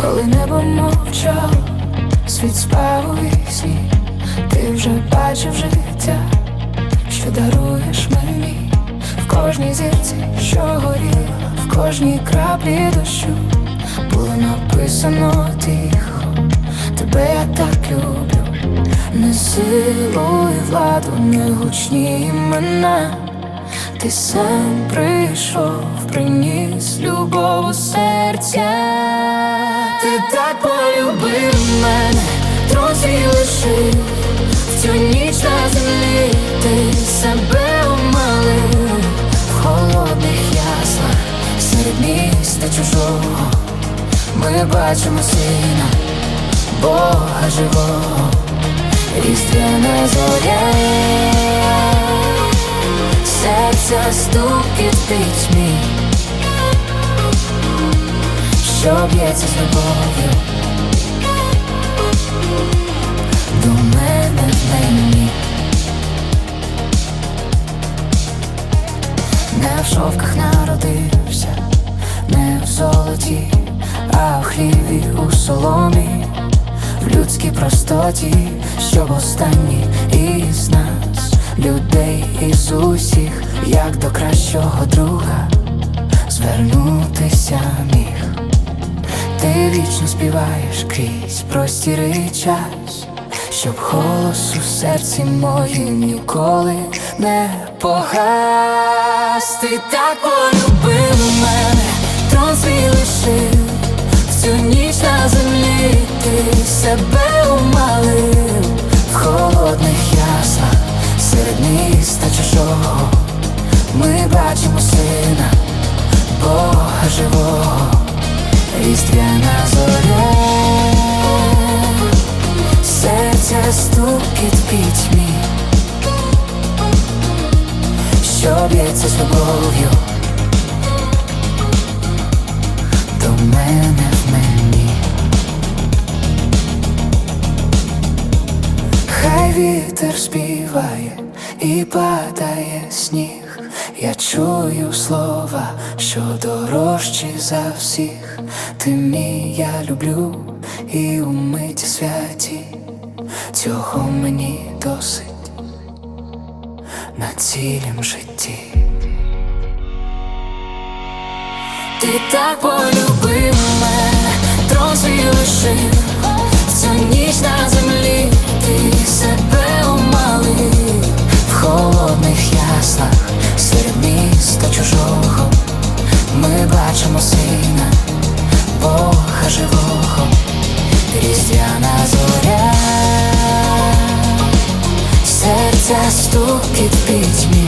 коли небо мовчало, світ спав у світ, ти вже бачив життя, що даруєш мені в кожній зірці, що горіла, в кожній краплі дощу було написано тихо, тебе я так люблю, не силу і владу, не гучні імена. Ти сам прийшов, приніс любов у серця. Так мене, свій лишив. В цю ніч на землі, ти себе умалив в холодних яслах, серед міста чужого. Ми бачимо сина, Бога живого, різдвяна зоря. Серця стукіт в пітьмі, що б'ється з любов'ю а в хліві у соломі, в людській простоті, щоб останній із нас, людей із усіх, як до кращого друга, звернутися міг. Ти вічно співаєш крізь простірий час, щоб голос у серці моїм ніколи не погас. Ти так Живого, різдвяна зоря, серця стукіт в пітьмі, що б'ється з любов'ю до мене в мені. Хай вітер співає і падає сніг. Я чую слова, що дорожчі за всіх. Ти мій, я люблю і у миті святі. Цього мені досить на цілім житті. Ти так полюбив мене, трон свій лишив в цю ніч на серця стук в